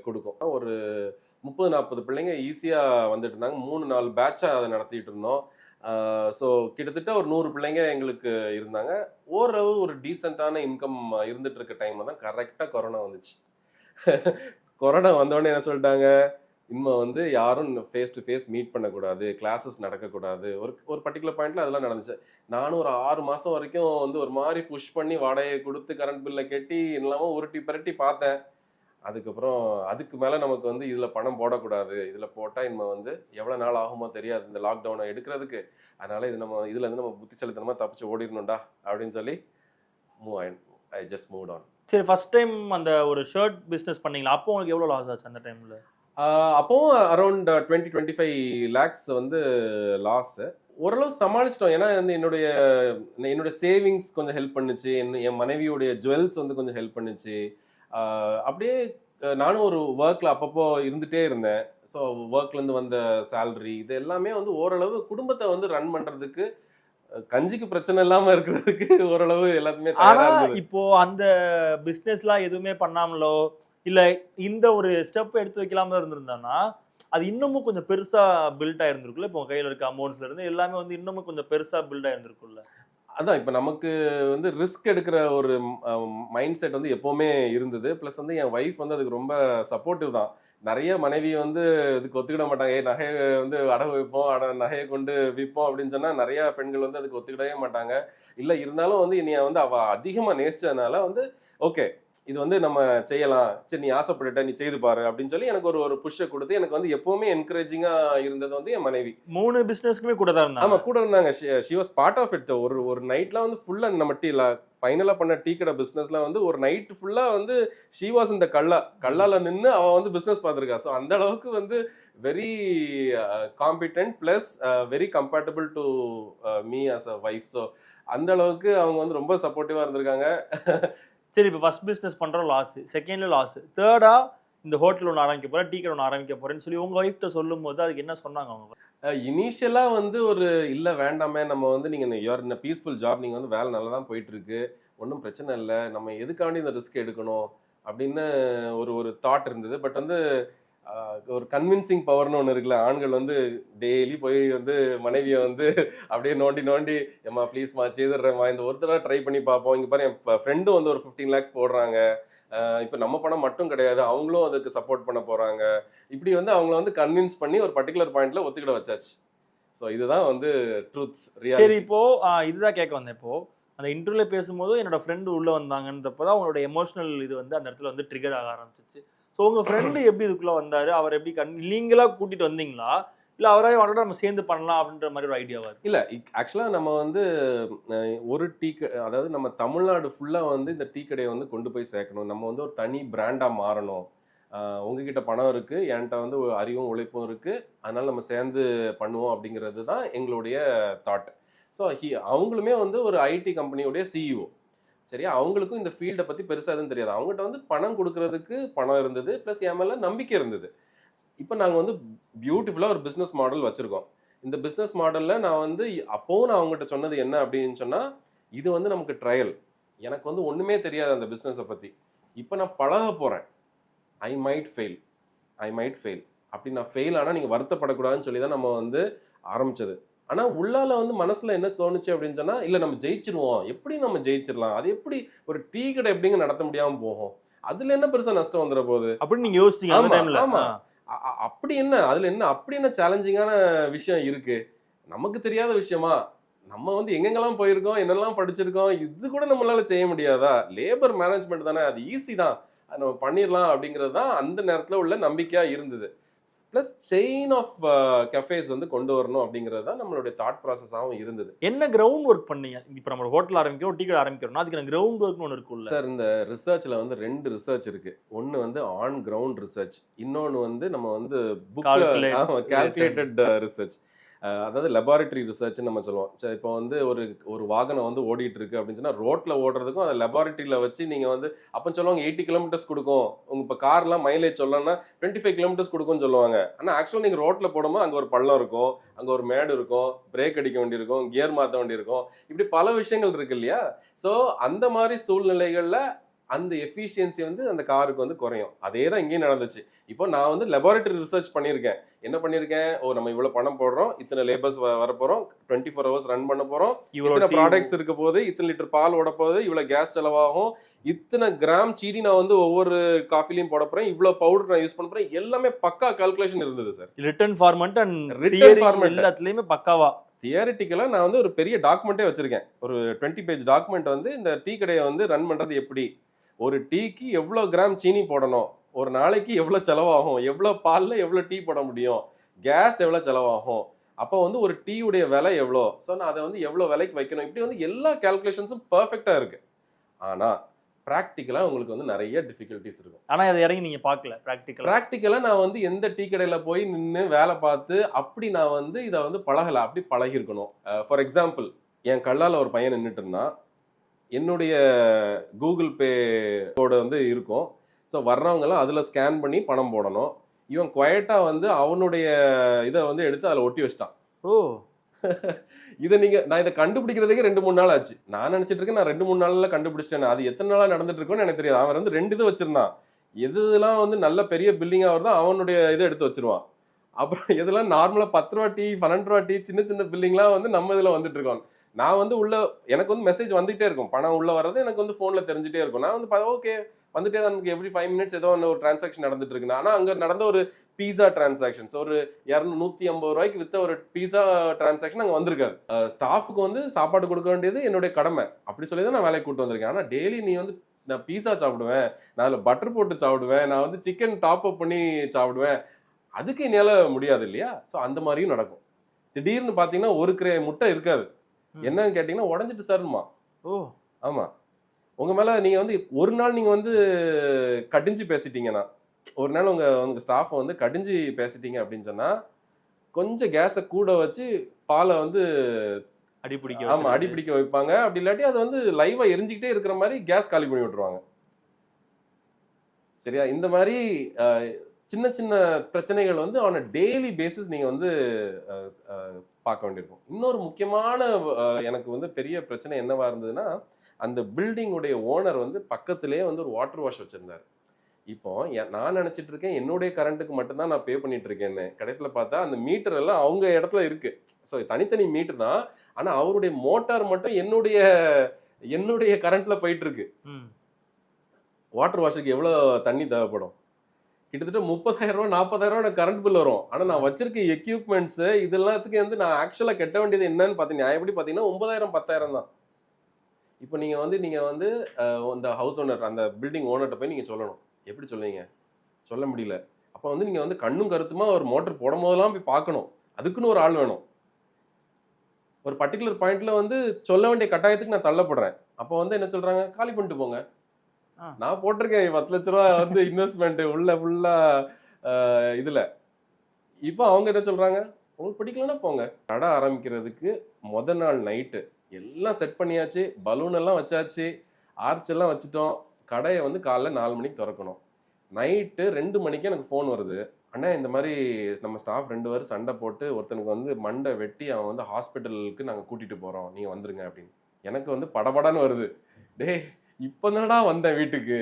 கொடுக்கும். ஒரு முப்பது நாற்பது பிள்ளைங்க ஈஸியாக வந்துட்டு இருந்தாங்க. மூணு நாலு பேட்சாக அதை நடத்திட்டு இருந்தோம். ஸோ கிட்டத்தட்ட ஒரு நூறு பிள்ளைங்க எங்களுக்கு இருந்தாங்க. ஓரளவு ஒரு டீசெண்டான இன்கம் இருந்துட்டு இருக்க டைம்ல தான் கரெக்டாக கொரோனா வந்துச்சு. *laughs* கொரோனா வந்தோடனே என்ன சொல்லிட்டாங்க? இம்மை வந்து யாரும் ஃபேஸ் டு ஃபேஸ் மீட் பண்ணக்கூடாது கிளாஸஸ் நடக்கக்கூடாது. ஒரு ஒரு பர்டிகுலர் பாயிண்ட்ல அதெல்லாம் நடந்துச்சு. நானும் ஒரு ஆறு மாதம் வரைக்கும் வந்து ஒரு மாதிரி புஷ் பண்ணி வாடகையை கொடுத்து கரண்ட் பில்லை கட்டி இல்லாமல் உருட்டி பரட்டி பார்த்தேன். அதுக்கப்புறம் அதுக்கு மேலே நமக்கு வந்து இதில் பணம் போடக்கூடாது. இதில் போட்டால் இனிமே வந்து எவ்வளோ நாள் ஆகுமோ தெரியாது. இந்த லாக்டவுனை எடுக்கிறதுக்கு. அதனால் இது நம்ம இதில் இருந்து நம்ம புத்திசலித்தனமா தப்பிச்சு ஓடிடணும்டா அப்படின்னு சொல்லி மூவ் ஆயின் ஐ ஜஸ்ட் மூவ் ஆன் சரி ஃபர்ஸ்ட் டைம் அந்த ஒரு ஷர்ட் பிஸ்னஸ் பண்ணீங்களா? அப்போ உங்களுக்கு எவ்வளோ லாஸ் ஆச்சு அந்த டைமில் அப்போவும் around twenty twenty five lakhs வந்து லாஸ் ஓரளவு சமாளிச்சிட்டோம். ஏன்னா வந்து என்னுடைய என்னுடைய சேவிங்ஸ் கொஞ்சம் ஹெல்ப் பண்ணுச்சு. என் என் மனைவியுடைய ஜுவல்ஸ் வந்து கொஞ்சம் ஹெல்ப் பண்ணுச்சு. அப்படியே நானும் ஒரு ஒர்க்ல அப்பப்போ இருந்துட்டே இருந்தேன். ஸோ ஒர்க்லேருந்து வந்த சேலரி இது எல்லாமே வந்து ஓரளவு குடும்பத்தை வந்து ரன் பண்றதுக்கு அஹ் கஞ்சிக்கு பிரச்சனை இல்லாம இருக்கிறதுக்கு ஓரளவு எல்லாத்துமே இப்போ அந்த பிசினஸ்லாம் எதுவுமே பண்ணாமலோ இல்லை இந்த ஒரு ஸ்டெப் எடுத்து வைக்கலாம இருந்திருந்தானா அது இன்னமும் கொஞ்சம் பெருசா பில்ட் ஆயிருந்திருக்குல்ல இப்போ கையில் கையில இருக்க அமௌண்ட்ஸ்ல இருந்து எல்லாமே வந்து இன்னமும் கொஞ்சம் பெருசா பில்ட் ஆயிருந்திருக்குல்ல அதான் இப்போ நமக்கு வந்து ரிஸ்க் எடுக்கிற ஒரு மைண்ட் செட் வந்து எப்போவுமே இருந்தது. ப்ளஸ் வந்து என் ஒய்ஃப் வந்து அதுக்கு ரொம்ப சப்போர்ட்டிவ் தான். நிறைய மனைவி வந்து இதுக்கு ஒத்துக்கிட மாட்டாங்க. ஏ நகையை வந்து அடகு வைப்போம். அட நகையை கொண்டு விற்போம். அப்படின்னு சொன்னால் நிறைய பெண்கள் வந்து அதுக்கு ஒத்துக்கிடவே மாட்டாங்க. இல்லை இருந்தாலும் வந்து என்னைய வந்து அவ அதிகமாக நேசிச்சதுனால வந்து ஓகே இது வந்து நம்ம செய்யலாம். சரி நீ ஆசைப்பட்டுட்ட நீ செய்து பாரு. அப்படின்னு சொல்லி எனக்கு ஒரு ஒரு புஷ்ஷை கொடுத்து எனக்கு வந்து எப்பவுமே என்கரேஜிங்கா இருந்தது வந்து என் மனைவி. மூணு பிசினஸ்க்குமே கூட தான் ஆமா இருந்தாங்க கூட இருந்தாங்க. She was part of it ஒரு ஒரு நைட்ல வந்து ஃபுல்லா நம்ம டீ ஃபைனலா பண்ண டீ கடை பிசினஸ்ல வந்து ஒரு நைட் ஃபுல்லா வந்து ஷி வாஸ் இந்த கல்லா. கல்லால நின்னு அவ வந்து பிசினஸ் பார்த்திருக்கா. ஸோ அந்த அளவுக்கு வந்து very confident plus very comfortable to me as a wife so அந்த அளவுக்கு அவங்க வந்து ரொம்ப சப்போர்ட்டிவா இருந்திருக்காங்க. சரி இப்போ ஃபர்ஸ்ட் பிசினஸ் பண்றோம் லாஸ் செகண்ட்ல லாஸ் தேர்டா இந்த ஹோட்டல் ஒன்று ஆரம்பிக்க போறேன் டீ கடை ஒன்று ஆரம்பிக்க போறேன்னு சொல்லி உங்க ஒய்ஃப்ட்ட சொல்லும் போது அதுக்கு என்ன சொன்னாங்க அவங்க? இனிஷியலா வந்து ஒரு இல்ல வேண்டாமே நம்ம வந்து நீங்க யூஆர் இந்த பீஸ்ஃபுல் ஜாப் நீங்க வந்து வேலை நல்லா தான் போயிட்டு இருக்கு ஒன்றும் பிரச்சனை இல்லை நம்ம எதுக்காண்டி இந்த ரிஸ்க் எடுக்கணும்? அப்படின்னு ஒரு ஒரு தாட் இருந்தது. பட் வந்து ஒரு கன்வின்சிங் பவர்னு ஒன்று இருக்குல்ல. ஆண்கள் வந்து டெய்லி போய் வந்து மனைவியை வந்து அப்படியே நோண்டி நோண்டி ஏம்மா ப்ளீஸ்மா செய்துடுறேம்மா. இந்த ஒரு தடவை ட்ரை பண்ணி பார்ப்போம் இங்கே பாரு என் ஃப்ரெண்டும் வந்து ஒரு ஃபிஃப்டீன் லேக்ஸ் போடுறாங்க. இப்போ நம்ம பணம் மட்டும் கிடையாது. அவங்களும் அதுக்கு சப்போர்ட் பண்ண போகிறாங்க இப்படி வந்து அவங்கள வந்து கன்வின்ஸ் பண்ணி ஒரு பர்டிகுலர் பாயிண்ட்ல ஒத்துக்கிட வச்சாச்சு. ஸோ இதுதான் வந்து ட்ரூத் சரி இப்போ இதுதான் கேட்க வந்தேன். இப்போ அந்த இன்டர்வியூல பேசும்போது என்னோட ஃப்ரெண்டு உள்ள வந்தாங்கன்றப்போ தான் அவங்களோட எமோஷனல் இது வந்து அந்த இடத்துல வந்து ட்ரிகர் ஆக ஆரம்பிச்சிச்சு. ஸோ உங்க ஃப்ரெண்டு எப்படி இதுக்குள்ள வந்தாரு? அவர் எப்படி கண் நீங்களா கூட்டிட்டு வந்தீங்களா? இல்லை அவராக அவரோட நம்ம சேர்ந்து பண்ணலாம் அப்படின்ற மாதிரி ஒரு ஐடியாவா இருக்கு? இல்லை ஆக்சுவலாக நம்ம வந்து ஒரு டீ அதாவது நம்ம தமிழ்நாடு ஃபுல்லாக வந்து இந்த டீ கடையை வந்து கொண்டு போய் சேர்க்கணும். நம்ம வந்து ஒரு தனி பிராண்டாக மாறணும். உங்ககிட்ட பணம் இருக்குது என்கிட்ட வந்து அறிவும் உழைப்பும் இருக்குது அதனால் நம்ம சேர்ந்து பண்ணுவோம் அப்படிங்கிறது தான் எங்களுடைய தாட் ஸோ ஹி அவங்களுமே வந்து ஒரு ஐடி கம்பெனியோடைய சிஇஓ சரியா? அவங்களுக்கும் இந்த ஃபீல்டை பற்றி பெருசாக எதுவும் தெரியாது. அவங்ககிட்ட வந்து பணம் கொடுக்கறதுக்கு பணம் இருந்தது ப்ளஸ் என் மேலே நம்பிக்கை இருந்தது. இப்போ நாங்கள் வந்து பியூட்டிஃபுல்லாக ஒரு பிஸ்னஸ் மாடல் வச்சுருக்கோம். இந்த பிஸ்னஸ் மாடலில் நான் வந்து அப்போவும் நான் அவங்ககிட்ட சொன்னது என்ன அப்படின்னு சொன்னால் இது வந்து நமக்கு ட்ரையல் எனக்கு வந்து ஒன்றுமே தெரியாது அந்த பிஸ்னஸை பற்றி இப்போ நான் பழக போகிறேன் I might fail I might fail அப்படி நான் ஃபெயில் ஆனால் நீங்கள் வருத்தப்படக்கூடாதுன்னு சொல்லி தான் நம்ம வந்து ஆரம்பிச்சது. ஆனால் உள்ளால வந்து மனசில் என்ன தோணுச்சு அப்படின்னு சொன்னால் இல்லை நம்ம ஜெயிச்சிருவோம். எப்படி நம்ம ஜெயிச்சிடலாம் அது எப்படி ஒரு டீ கடை எப்படிங்க நடத்த முடியாமல் போகும்? அதில் என்ன பெருசாக நஷ்டம் வந்துட போகுது? அப்படின்னு நீங்க யோசிச்சீங்க அந்த ஆமா, டைம்ல ஆமா. அ- அ- அப்படி என்ன? அதுல என்ன? அப்படி என்ன சேலஞ்சிங்கான விஷயம் இருக்கு? நமக்கு தெரியாத விஷயமா? நம்ம வந்து எங்கெங்கெல்லாம் போயிருக்கோம்? என்னெல்லாம் படிச்சிருக்கோம்? இது கூட நம்மளால செய்ய முடியாதா? லேபர் மேனேஜ்மெண்ட் தானே? அது ஈஸி தான். நம்ம பண்ணிடலாம் அப்படிங்கிறது தான் அந்த நேரத்துல உள்ள நம்பிக்கையா இருந்தது. ப்ளஸ் செயின் ஆஃப் கஃபேஸ் வந்து கொண்டு வரணும் அப்படிங்கிறது தான் நம்மளுடைய தாட் ப்ராசஸாகவும் இருந்தது. என்ன கிரவுண்ட் ஒர்க் பண்ணீங்க? இப்போ நம்ம ஹோட்டல் ஆரம்பிக்கிறோம் டீ கடை ஆரம்பிக்கிறோம் அதுக்கு கிரவுண்ட் ஒர்க்னு ஒன்று இருக்குல்ல சார் இந்த ரிசர்ச்ல வந்து ரெண்டு ரிசர்ச் இருக்கு. ஒன்னு வந்து ஆன் கிரவுண்ட் ரிசர்ச் இன்னொன்னு வந்து நம்ம வந்து Calculate- கால்குலேட்டட் ரிசர்ச் அதாவது லெபார்டரி ரிசர்ச்னு நம்ம சொல்லுவோம். சரி இப்போ வந்து ஒரு ஒரு வாகனம் வந்து ஓடிட்டு இருக்கு அப்படின்னு சொன்னால் ரோட்ல ஓடுறதுக்கும் அந்த லெபார்டரியில வச்சு நீங்க வந்து அப்போ சொல்லுவாங்க எயிட்டி கிலோமீட்டர்ஸ் கொடுக்கும். உங்க இப்போ கார்லாம் மைலேஜ் சொல்லணும்னா டுவெண்ட்டி ஃபைவ் கிலோமீட்டர்ஸ் கொடுக்கும்னு சொல்லுவாங்க. ஆனா ஆக்சுவலாக நீங்க ரோட்ல போடும்போது அங்க ஒரு பள்ளம் இருக்கும் அங்க ஒரு மேடு இருக்கும் பிரேக் அடிக்க வேண்டியிருக்கும் கியர் மாற்ற வேண்டியிருக்கும். இப்படி பல விஷயங்கள் இருக்கு இல்லையா? ஸோ அந்த மாதிரி சூழ்நிலைகள்ல அந்த எஃபிஷியன்சி வந்து அந்த காருக்கு வந்து குறையும். அதே தான் இங்கேயும் நடந்துச்சு. இப்போ நான் வந்து லெபார்டரி ரிசர்ச் பண்ணியிருக்கேன். என்ன பண்ணியிருக்கேன்? ஓ நம்ம இவ்வளோ பணம் போடுறோம். இத்தனை லேபர்ஸ் வர போகிறோம் டுவெண்ட்டி ஃபோர் ஹவர்ஸ் ரன் பண்ண போகிறோம் இத்தனை ப்ராடக்ட்ஸ் இருக்க போது இத்தனை லிட்டர் பால் ஓட போகுது. இவ்வளோ கேஸ் செலவாகும். இத்தனை கிராம் சீனி நான் வந்து ஒவ்வொரு காஃபிலையும் போட போகிறேன் இவ்வளோ பவுடர் நான் யூஸ் பண்ண போகிறேன் எல்லாமே பக்கா கால்குலேஷன் இருந்தது sir return format and theory format. எல்லாத்துலயுமே பக்காவா? தியரிட்டிக்கலாக நான் வந்து ஒரு பெரிய டாக்குமெண்ட்டே வச்சிருக்கேன். ஒரு டுவெண்ட்டி பேஜ் டாக்குமெண்ட் வந்து இந்த டீ கடையை வந்து ரன் பண்ணுறது எப்படி? ஒரு டீக்கு எவ்வளோ கிராம் சீனி போடணும்? ஒரு நாளைக்கு எவ்வளோ செலவாகும்? எவ்வளோ பாலில் எவ்வளோ டீ போட முடியும்? கேஸ் எவ்வளோ செலவாகும்? அப்போ வந்து ஒரு டீயுடைய விலை எவ்வளோ ஸோ நான் அதை வந்து எவ்வளோ விலைக்கு வைக்கணும்? இப்படி வந்து எல்லா கால்குலேஷன்ஸும் பர்ஃபெக்டாக இருக்கு. ஆனால் ப்ராக்டிக்கலா உங்களுக்கு வந்து நிறைய டிஃபிகல்ட்டிஸ் இருக்கும். ஆனா அதை இறங்கி நீங்க பார்க்கல ப்ராக்டிக்கலா ப்ராக்டிக்கலா நான் வந்து எந்த டீ கடையில போய் நின்று வேலை பார்த்து அப்படி நான் வந்து இதை வந்து பழகல. அப்படி பழகிருக்கணும் ஃபார் எக்ஸாம்பிள் என் கல்லால ஒரு பையன் நின்றுட்டு இருந்தான். என்னுடைய கூகுள் பே கோடு வந்து இருக்கும். ஸோ வர்றவங்கலாம் அதில் ஸ்கேன் பண்ணி பணம் போடணும். இவன் குவைட்டா வந்து அவனுடைய இதை வந்து எடுத்து அதில் ஒட்டி வச்சிட்டான். ஓ. *laughs* இதை நீங்க நான் இதை கண்டுபிடிக்கிறதுக்கே ரெண்டு மூணு நாள் ஆச்சு. நான் நினைச்சிட்டு இருக்கேன் நான் ரெண்டு மூணு நாள்ல கண்டுபிடிச்சிட்டேன். அது எத்தனை நாளா நடந்துட்டு இருக்கும்னு எனக்கு தெரியாது. அவன் வந்து ரெண்டு இது வச்சிருந்தான். எது இதெல்லாம் வந்து நல்ல பெரிய பில்லிங்கா வருதோ அவனுடைய இதை எடுத்து வச்சிருவான். அப்புறம் எதெல்லாம் நார்மலா பத்து ரூபா டீ பன்னெண்டு ரூபா டீ சின்ன சின்ன பில்லிங்லாம் வந்து நம்ம இதுல வந்துட்டு இருக்கோம். நான் வந்து உள்ள எனக்கு வந்து மெசேஜ் வந்துகிட்டே இருக்கும். பணம் உள்ள வர்றது எனக்கு வந்து ஃபோனில் தெரிஞ்சுட்டே இருக்கும். நான் வந்து ஓகே வந்துட்டே தான் எனக்கு எவ்ரி ஃபைவ் மினிட்ஸ் ஏதோ ஒன்று ஒரு டிரான்சாக்ஷன் நடந்துட்டு இருக்கு. ஆனால் அங்கே நடந்த ஒரு பீஸா டிரான்சாக்ஷன்ஸ் ஒரு இரநூ நூத்தி ஐம்பது ரூபாய்க்கு வித்த ஒரு பீஸா டிரான்சாக்ஷன் அங்கே வந்திருக்காது. ஸ்டாஃபுக்கு வந்து சாப்பாடு கொடுக்க வேண்டியது என்னுடைய கடமை. அப்படி சொல்லி தான் நான் வேலைக்கு கூட்டு வந்திருக்கேன். ஆனால் டெய்லி நீ வந்து நான் பீஸா சாப்பிடுவேன். நான் அதில் பட்டர் போட்டு சாப்பிடுவேன். நான் வந்து சிக்கன் டாப் அப் பண்ணி சாப்பிடுவேன். அதுக்கு என்னால் முடியாது இல்லையா? ஸோ அந்த மாதிரியும் நடக்கும். திடீர்னு பார்த்தீங்கன்னா ஒரு கிரே முட்டை இருக்காது. என்னன்னு கேட்டிங்கன்னா உடஞ்சிட்டு சார்மா ஓ. ஆமா. உங்க மேல நீங்க வந்து ஒரு நாள் நீங்க வந்து கடிஞ்சு பேசிட்டீங்கன்னா ஒரு நாள் உங்க உங்க ஸ்டாஃப் வந்து கடிஞ்சு பேசிட்டீங்க அப்படின்னு சொன்னா கொஞ்சம் கேஸை கூட வச்சு பாலை வந்து அடிப்பிடிக்க ஆமா. அடிப்பிடிக்க வைப்பாங்க. அப்படி இல்லாட்டி அது வந்து லைவா எரிஞ்சுக்கிட்டே இருக்கிற மாதிரி கேஸ் காலி பண்ணி விட்டுருவாங்க. சரியா? இந்த மாதிரி சின்ன சின்ன பிரச்சனைகள் வந்து ஆன் டெய்லி பேசிஸ் நீங்க வந்து பார்க்க வேண்டியிருக்கும். இன்னொரு முக்கியமான எனக்கு வந்து பெரிய பிரச்சனை என்னவா இருந்ததுன்னா அந்த பில்டிங் உடைய ஓனர் வந்து பக்கத்திலேயே வந்து ஒரு வாட்டர் வாஷ் வச்சிருந்தாரு. இப்போ நான் நினைச்சிட்டு இருக்கேன் என்னுடைய கரண்ட்டுக்கு மட்டும்தான் நான் பே பண்ணிட்டு இருக்கேன்னு. கடைசியில் பார்த்தா அந்த மீட்டர் எல்லாம் அவங்க இடத்துல இருக்கு. ஸோ தனித்தனி மீட்டர் தான். ஆனா அவருடைய மோட்டார் மட்டும் என்னுடைய என்னுடைய கரண்ட்ல போயிட்டு இருக்கு. வாட்டர் வாஷுக்கு எவ்வளவு தண்ணி தேவைப்படும்? கிட்டத்தட்ட முப்பதாயிரம் ரூபா நாற்பதாயிரம் ரூபாய் கரண்ட் பில் வரும். ஆனால் நான் வச்சிருக்க எக்யூப்மெண்ட்ஸ் இதெல்லாத்துக்கு வந்து நான் ஆக்சுவலாக கட்ட வேண்டியது என்னன்னு பார்த்தீங்கன்னா எப்படி பார்த்தீங்கன்னா ஒன்பதாயிரம் பத்தாயிரம் தான். இப்போ நீங்கள் வந்து நீங்கள் வந்து அந்த இந்த ஹவுஸ் ஓனர் அந்த பில்டிங் ஓனர்கிட்ட போய் நீங்கள் சொல்லணும். எப்படி சொல்லுவீங்க சொல்ல முடியல. அப்போ வந்து நீங்கள் வந்து கண்ணும் கருத்துமாக ஒரு மோட்டர் போடும் போதெல்லாம் போய் பார்க்கணும். அதுக்குன்னு ஒரு ஆள் வேணும். ஒரு பர்டிகுலர் பாயிண்ட்ல வந்து சொல்ல வேண்டிய கட்டாயத்துக்கு நான் தள்ளப்படுறேன். அப்போ வந்து என்ன சொல்றாங்க? காலி பண்ணிட்டு போங்க. நான் போட்டிருக்கேன். பத்து லட்ச ரூபா வந்து இன்வெஸ்ட்மெண்ட் உள்ள ஃபுல்லா இதுல. இப்போ அவங்க என்ன சொல்றாங்க? உங்களுக்கு பிடிக்கலன்னா போங்க. கடை ஆரம்பிக்கிறதுக்கு முத நாள் நைட்டு எல்லாம் செட் பண்ணியாச்சு. பலூன் எல்லாம் வச்சாச்சு. ஆர்ச் எல்லாம் வச்சுட்டோம். கடையை வந்து காலைல நாலு மணிக்கு திறக்கணும். நைட்டு ரெண்டு மணிக்கு எனக்கு ஃபோன் வருது. அண்ணா இந்த மாதிரி நம்ம ஸ்டாஃப் ரெண்டு பேரும் சண்டை போட்டு ஒருத்தனுக்கு வந்து மண்டை வெட்டி அவன் வந்து ஹாஸ்பிட்டலுக்கு நாங்கள் கூட்டிகிட்டு போகிறோம் நீங்கள் வந்துருங்க அப்படின்னு. எனக்கு வந்து படபடன்னு வருது. டேய் இப்போ தானடா வந்தேன் வீட்டுக்கு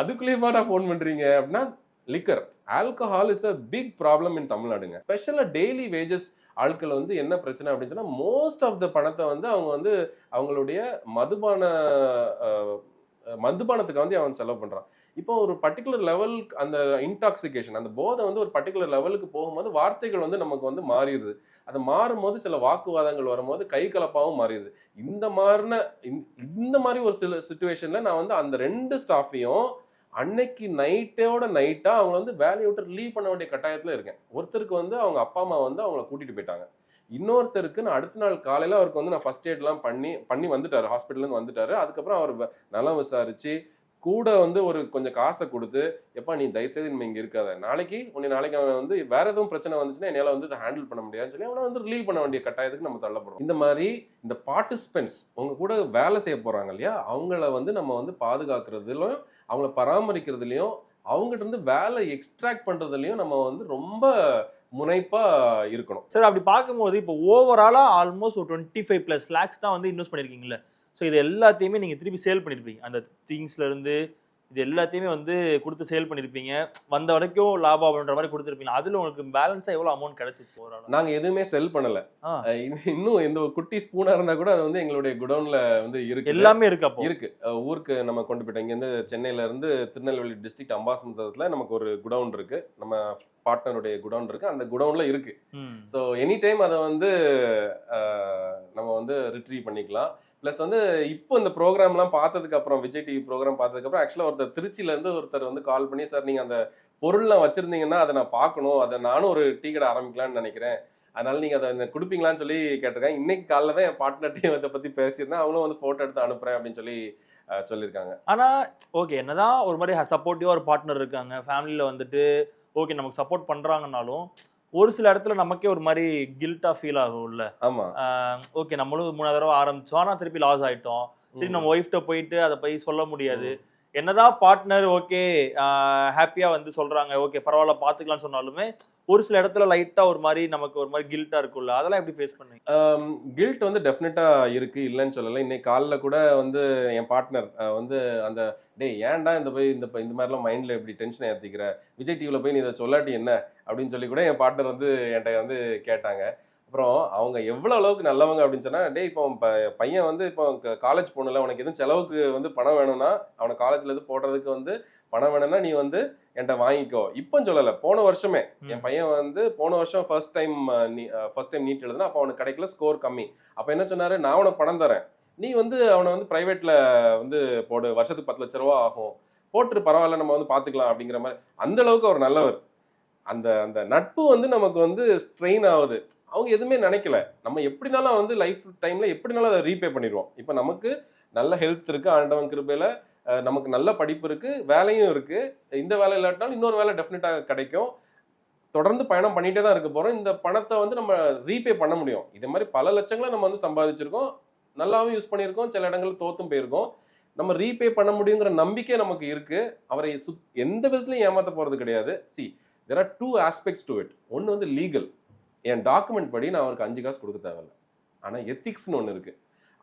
அதுக்குள்ளேயுமாடா ஃபோன் பண்ணுறீங்க அப்படின்னா liquor alcohol is a big problem in தமிழ்நாடுங்க. ஸ்பெஷலாக டெய்லி வேஜஸ் ஆட்கள் வந்து என்ன பிரச்சனை அப்படின்னு சொன்னால் மோஸ்ட் ஆஃப் த பணத்தை வந்து அவங்க வந்து அவங்களுடைய மதுபான மதுபானத்துக்கு வந்து அவன் செலவு பண்ணுறான் இப்போ ஒரு பர்டிகுலர் லெவலுக்கு அந்த இன்டாக்சிகேஷன் அந்த போதை வந்து ஒரு பர்டிகுலர் லெவலுக்கு போகும்போது வார்த்தைகள் வந்து நமக்கு வந்து மாறிடுது. அது மாறும்போது சில வாக்குவாதங்கள் வரும்போது கை கலப்பாகவும் மாறிடுது. இந்த மாதிரின இந்த- மாதிரி ஒரு சில சுச்சுவேஷன்ல நான் வந்து அந்த ரெண்டு ஸ்டாஃபையும் அன்னைக்கு நைட்டோட நைட்டாக அவங்க வந்து வேலையை விட்டு லீவ் பண்ண வேண்டிய கட்டாயத்தில் இருக்கேன். ஒருத்தருக்கு வந்து அவங்க அப்பா அம்மா வந்து அவங்கள கூட்டிகிட்டு போயிட்டாங்க. இன்னொருத்தருக்கு நான் அடுத்த நாள் காலையில் அவருக்கு வந்து நான் ஃபர்ஸ்ட் எய்ட்லாம் பண்ணி பண்ணி வந்துட்டார். ஹாஸ்பிட்டல்லேருந்து வந்துட்டார். அதுக்கப்புறம் அவர் நலம் விசாரித்து கூட வந்து ஒரு கொஞ்சம் காசை கொடுத்து எப்பா நீ தயவுசெய்து இனிமே இங்கே இருக்காத. நாளைக்கு உன்னை நாளைக்கு அவன் வந்து வேற எதுவும் பிரச்சனை வந்துச்சுன்னா என்னால் வந்து ஹேண்டில் பண்ண முடியாதுன்னு சொல்லி அவனை வந்து ரிலீவ் பண்ண வேண்டிய கட்டாயத்துக்கு நம்ம தள்ளப்படுறோம். இந்த மாதிரி இந்த பார்ட்டிசிபென்ட்ஸ் உங்க கூட வேலை செய்ய போகிறாங்க இல்லையா? அவங்கள வந்து நம்ம வந்து பாதுகாக்கிறதுலையும் அவங்கள பராமரிக்கிறதுலையும் அவங்ககிட்ட இருந்து வேலை எக்ஸ்ட்ராக்ட் பண்ணுறதுலையும் நம்ம வந்து ரொம்ப முனைப்பா இருக்கணும். சார் அப்படி பார்க்கும்போது இப்போ ஓவராலா ஆல்மோஸ்ட் ஒரு டுவெண்ட்டி ஃபைவ் ப்ளஸ் லேக்ஸ் தான் வந்து இன்வெஸ்ட் பண்ணியிருக்கீங்களே ஸோ இது எல்லாத்தையுமே நீங்க திருப்பி சேல் பண்ணிருப்பீங்க. அந்த திங்ஸ்ல இருந்து இது எல்லாத்தையுமே வந்து கொடுத்து சேல் பண்ணிருப்பீங்க. வந்த வரைக்கும் லாபம் அப்படின்ற மாதிரி கொடுத்துருப்பீங்க. அதுல உங்களுக்கு பேலன்ஸா எவ்வளவு அமௌண்ட் கிடைச்சிச்சு ஓவராலா நாங்க எதுவுமே செல் பண்ணல. இன்னும் இந்த குட்டி ஸ்பூனா இருந்தா கூட அது வந்து எங்களுடைய குடோன்ல வந்து இருக்கு எல்லாமே இருக்கு அப்போ. இருக்கு. ஊருக்கு நம்ம கொண்டு போயிட்டோம். இங்க இருந்து சென்னையில இருந்து திருநெல்வேலி டிஸ்ட்ரிக்ட் அம்பாசமுத்திரத்துல நமக்கு ஒரு குடவுன் இருக்கு. நம்ம பார்ட்னருடைய குடவுன் இருக்கு. அந்த குடவுன்ல இருக்கு. ஸோ எனி டைம் அதை வந்து நம்ம வந்து ரிட்ரீவ் பண்ணிக்கலாம். ப்ளஸ் வந்து இப்போ இந்த ப்ரோக்ராம்லாம் பார்த்ததுக்கு அப்புறம் விஜய் டிவி ப்ரோக்ராம் பார்த்ததுக்கு அப்புறம் ஆக்சுவலாக ஒருத்தர் திருச்சியிலேருந்து ஒருத்தர் வந்து கால் பண்ணி சார் நீங்கள் அந்த பொருள்லாம் வச்சுருந்தீங்கன்னா அதை நான் பார்க்கணும். அதை நானும் ஒரு டீ கடை ஆரம்பிக்கலாம்னு நினைக்கிறேன். அதனால நீங்கள் அதை கொடுப்பீங்களான்னு சொல்லி கேட்டிருக்கேன். இன்னைக்கு காலைல தான் என் பாட்னர் டீம் அதை பேசியிருந்தேன். அவங்களும் வந்து ஃபோட்டோ எடுத்து அனுப்புகிறேன் அப்படின்னு சொல்லி சொல்லியிருக்காங்க. ஆனா ஓகே என்னதான் ஒரு மாதிரி சப்போர்ட்டிவாக ஒரு பார்ட்னர் இருக்காங்க. ஃபேமிலியில வந்துட்டு ஓகே நமக்கு சப்போர்ட் பண்றாங்கனாலும் ஒரு சில இடத்துல நமக்கே ஒரு மாதிரி கில்ட்டா ஃபீல் ஆகும்ல. ஓகே நம்மளும் மூணாவது தடவை ஆரம்பிச்சோம். ஆனா திருப்பி லாஸ் ஆயிட்டோம். திருப்பி நம்ம ஒய்ஃப்ட்ட போயிட்டு அதை போய் சொல்ல முடியாது. என்னதான் பார்ட்னர் ஓகே ஹாப்பியா வந்து சொல்றாங்க ஓகே பரவாயில்ல பாத்துக்கலாம்னு சொன்னாலுமே ஒரு சில இடத்துல லைட்டா ஒரு மாதிரி நமக்கு ஒரு மாதிரி கில்ட்டா இருக்கும்ல அதெல்லாம் எப்படி ஃபேஸ் பண்ணி கில்ட் வந்து டெஃபினட்டா இருக்கு இல்லைன்னு சொல்லலை. இன்னைக்கு காலில் கூட வந்து என் பார்ட்னர் வந்து அந்த டேய் ஏன்டா இந்த போய் இந்த இந்த மாதிரிலாம் மைண்ட்ல இப்படி டென்ஷன் ஏற்றிக்கிற விஜய் டிவியில் போய் நீ இதை சொல்லாட்டி என்ன? அப்படின்னு சொல்லி கூட என் பார்ட்னர் வந்து என்கிட்ட வந்து கேட்டாங்க. அப்புறம் அவங்க எவ்வளோ அளவுக்கு நல்லவங்க அப்படின்னு சொன்னா டேய் இப்போ பையன் வந்து இப்போ காலேஜ் போகணும்ல உனக்கு எதுவும் செலவுக்கு வந்து பணம் வேணும்னா அவனை காலேஜ்ல இருந்து போடுறதுக்கு வந்து பணம் வேணும்னா நீ வந்து என்கிட்ட வாங்கிக்கோ. இப்போ சொல்லலை போன வருஷமே. என் பையன் வந்து போன வருஷம் first time first time NEET எழுதுனா அப்போ அவனுக்கு கிடைக்கல ஸ்கோர் கம்மி. அப்போ என்ன சொன்னாரு? நான் உனக்கு பணம் தரேன். நீ வந்து அவனை வந்து பிரைவேட்ல வந்து போடு வருஷத்துக்கு பத்து லட்ச ரூபா ஆகும். போட்டு பரவாயில்ல நம்ம வந்து பாத்துக்கலாம். அப்படிங்கிற மாதிரி. அந்த அளவுக்கு அவர் நல்லவர். அந்த அந்த நட்பு வந்து நமக்கு வந்து ஸ்ட்ரெயின் ஆகுது. அவங்க எதுவுமே நினைக்கல. நம்ம எப்படினாலும் வந்து லைஃப் டைமில் எப்படினாலும் அதை ரீபே பண்ணிடுவோம். இப்போ நமக்கு நல்ல ஹெல்த் இருக்குது ஆண்டவன் கிருபையில் நமக்கு நல்ல படிப்பு இருக்குது வேலையும் இருக்குது இந்த வேலை இல்லாட்டினாலும் இன்னொரு வேலை டெஃபினட்டாக கிடைக்கும். தொடர்ந்து பயணம் பண்ணிகிட்டே தான் இருக்க போகிறோம் இந்த பணத்தை வந்து நம்ம ரீபே பண்ண முடியும். இது மாதிரி பல லட்சங்களை நம்ம வந்து சம்பாதிச்சிருக்கோம். நல்லாவும் யூஸ் பண்ணியிருக்கோம் சில இடங்களில் தோத்தும் போயிருக்கோம். நம்ம ரீபே பண்ண முடியுங்கிற நம்பிக்கை நமக்கு இருக்குது அவரை சுத் எந்த விதத்துலையும் ஏமாற்ற போகிறது கிடையாது. See there are two aspects to it ஒன்று வந்து லீகல் என் டாக்குமெண்ட் படி நான் அவருக்கு அஞ்சு காசு கொடுக்க தேவையில்ல. ஆனால் எத்திக்ஸ்னு ஒன்று இருக்கு.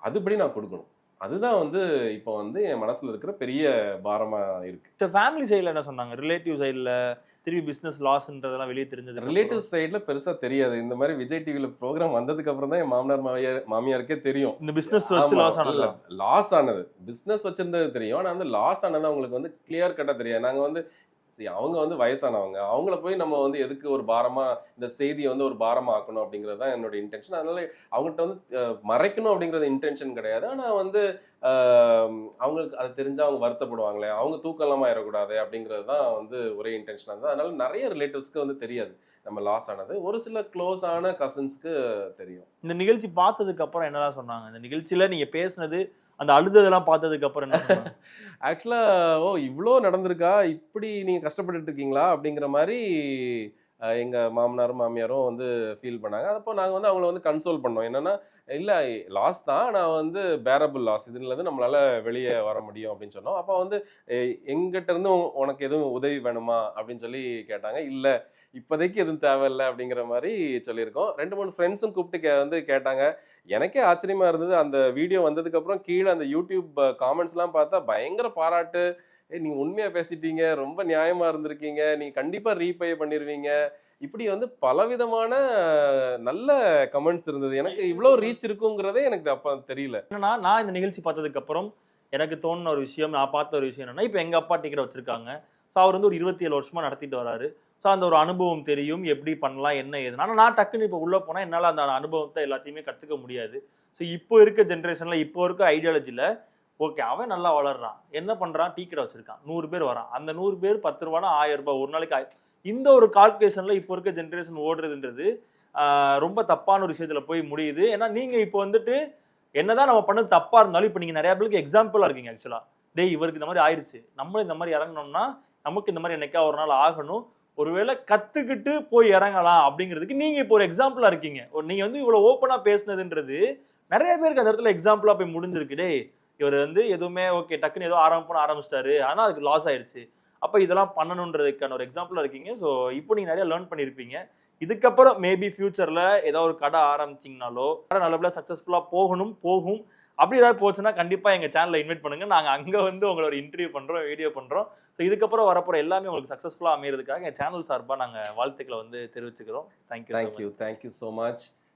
அதுபடி நான் கொடுக்கணும். அதுதான் வந்து இப்போ வந்து என் மனசுல இருக்கிற பெரிய பாரமா இருக்கு. ஃபேமிலி சைடுல என்ன சொன்னாங்க? ரிலேட்டிவ் சைடுல திருப்பி பிசினஸ் லாஸ்ன்றதெல்லாம் வெளியே தெரிஞ்சது ரிலேட்டிவ் சைடுல பெருசா தெரியாது. இந்த மாதிரி விஜய் டிவில ப்ரோக்ராம் வந்ததுக்கு அப்புறம் தான் என் மாமனார் மாமியார் மாமியாருக்கே தெரியும். இந்த பிசினஸ் வச்சு லாஸ் ஆனது? லாஸ் ஆனது. பிசினஸ் வச்சிருந்தது தெரியும். ஆனா வந்து லாஸ் ஆனது அவங்களுக்கு வந்து கிளியர் கட்டா தெரியாது. நாங்க வந்து சரி அவங்க வந்து வயசானவங்க. அவங்கள போய் நம்ம வந்து எதுக்கு ஒரு பாரமா இந்த செய்தியை வந்து ஒரு பாரமா ஆக்கணும் அப்படிங்கிறது தான் என்னோட இன்டென்ஷன் அதனால அவங்கள்ட்ட வந்து மறைக்கணும் அப்படிங்கிறது இன்டென்ஷன் கிடையாது. ஆனால் வந்து அவங்களுக்கு அது தெரிஞ்சால் அவங்க வருத்தப்படுவாங்களே அவங்க தூக்கம் ஆயிடக்கூடாது அப்படிங்கிறது தான் வந்து ஒரே இன்டென்ஷன் இருந்தது. அதனால நிறைய ரிலேட்டிவ்ஸ்க்கு வந்து தெரியாது. நம்ம லாஸ் ஆனது. ஒரு சில க்ளோஸ் ஆன கசின்ஸ்க்கு தெரியும். இந்த நிகழ்ச்சி பார்த்ததுக்கு அப்புறம் என்னதான் சொன்னாங்க? இந்த நிகழ்ச்சியில நீங்க பேசுனது அந்த அழுததெல்லாம் பார்த்ததுக்கு அப்புறம் என்ன *laughs* ஓ இவ்வளோ நடந்திருக்கா? இப்படி நீங்கள் கஷ்டப்பட்டுட்டு இருக்கீங்களா? அப்படிங்கிற மாதிரி எங்கள் மாமனாரும் மாமியாரும் வந்து ஃபீல் பண்ணாங்க. அப்போ நாங்கள் வந்து அவங்கள வந்து கன்சோல் பண்ணோம். என்னென்னா இல்லை லாஸ் தான். நான் வந்து பேரபிள் லாஸ் இதுலேருந்து நம்மளால் வெளியே வர முடியும். அப்படின்னு சொன்னோம். அப்போ வந்து எங்கிட்டேருந்து உனக்கு எதுவும் உதவி வேணுமா? அப்படின்னு சொல்லி கேட்டாங்க. இல்லை இப்போதைக்கு எதுவும் தேவையில்லை. அப்படிங்கிற மாதிரி சொல்லியிருக்கோம். ரெண்டு மூணு ஃப்ரெண்ட்ஸும் கூப்பிட்டு கே வந்து கேட்டாங்க. எனக்கே ஆச்சரியமாக இருந்தது. அந்த வீடியோ வந்ததுக்கப்புறம் கீழே அந்த யூடியூப் காமெண்ட்ஸ்லாம் பார்த்தா பயங்கர பாராட்டு. ஏ நீ உண்மையா பேசிட்டீங்க ரொம்ப நியாயமா இருந்திருக்கீங்க நீங்கள் கண்டிப்பா ரீபே பண்ணிருவீங்க. இப்படி வந்து பலவிதமான நல்ல கமெண்ட்ஸ் இருந்தது. எனக்கு இவ்வளோ ரீச் இருக்குங்கிறதே எனக்கு அப்ப தெரியல. என்னன்னா நான் இந்த நிகழ்ச்சி பார்த்ததுக்கு அப்புறம் எனக்கு தோணுன ஒரு விஷயம் நான் பார்த்த ஒரு விஷயம் என்னன்னா இப்போ எங்க அப்பா டிக்கெட் வச்சிருக்காங்க. ஸோ அவர் வந்து ஒரு இருபத்தி ஏழு வருஷமா நடத்திட்டு வராரு. ஸோ அந்த ஒரு அனுபவம் தெரியும் எப்படி பண்ணலாம் என்ன ஏதுன்னு. ஆனால் நான் டக்குன்னு இப்போ உள்ள போனால் என்னால் அந்த அனுபவத்தை எல்லாத்தையுமே கற்றுக்க முடியாது. ஸோ இப்போ இருக்க ஜென்ரேஷனில் இப்போ இருக்க ஐடியாலஜியில் ஓகே அவன் நல்லா வளர்றான். என்ன பண்றான்? டீ கடை வச்சிருக்கான். நூறு பேர் வரான். அந்த நூறு பேர் பத்து ரூபானா ஆயிரம் ரூபாய் ஒரு நாளைக்கு இந்த ஒரு கால்குலேஷன்ல இப்போ இருக்க ஜென்ரேஷன் ஓடுறதுன்றது ரொம்ப தப்பான ஒரு விஷயத்துல போய் முடியுது. ஏன்னா நீங்க இப்போ வந்துட்டு என்னதான் நம்ம பண்ணது தப்பா இருந்தாலும் இப்போ நீங்க நிறைய பேருக்கு எக்ஸாம்பிளா இருக்கீங்க ஆக்சுவலா டேய் இவருக்கு இந்த மாதிரி ஆயிடுச்சு நம்மளும் இந்த மாதிரி இறங்கணும்னா நமக்கு இந்த மாதிரி என்னைக்கா ஒரு நாள் ஆகணும். ஒருவேளை கத்துக்கிட்டு போய் இறங்கலாம் அப்படிங்கிறதுக்கு நீங்க இப்போ ஒரு எக்ஸாம்பிளா இருக்கீங்க. நீங்கள் நீங்க வந்து இவ்வளவு ஓப்பனா பேசுனதுன்றது நிறைய பேருக்கு அந்த இடத்துல எக்ஸாம்பிளா போய் முடிஞ்சிருக்கு. டேய் இவர் வந்து எதுவுமே ஓகே டக்குன்னு ஏதோ ஆரம்பிச்சு ஆரம்பிச்சிட்டாரு. ஆனா அதுக்கு லாஸ் ஆயிருச்சு. அப்ப இதெல்லாம் பண்ணணுன்றதுக்கான ஒரு எக்ஸாம்பிளா இருக்கீங்க. ஸோ இப்போ நீங்க நிறைய லேர்ன் பண்ணியிருப்பீங்க இதுக்கப்புறம் மேபி ஃபியூச்சர்ல ஏதாவது ஒரு கடை ஆரம்பிச்சிங்கனாலோ கடை நல்லபடியா சக்சஸ்ஃபுல்லா போகணும் போகும். அப்படி ஏதாவது போச்சுன்னா கண்டிப்பா எங்க சேனல்ல இன்வைட் பண்ணுங்க. நாங்க அங்க வந்து உங்களோட இன்டர்வியூ பண்றோம் வீடியோ பண்றோம். ஸோ இதுக்கப்புறம் வரப்போற எல்லாமே உங்களுக்கு சக்சஸ்ஃபுல்லா அமையறதுக்காக எங்க சேனல் சார்பா நாங்க வாழ்த்துக்களை வந்து தெரிவிச்சுக்கிறோம். Thank you thank you thank you so much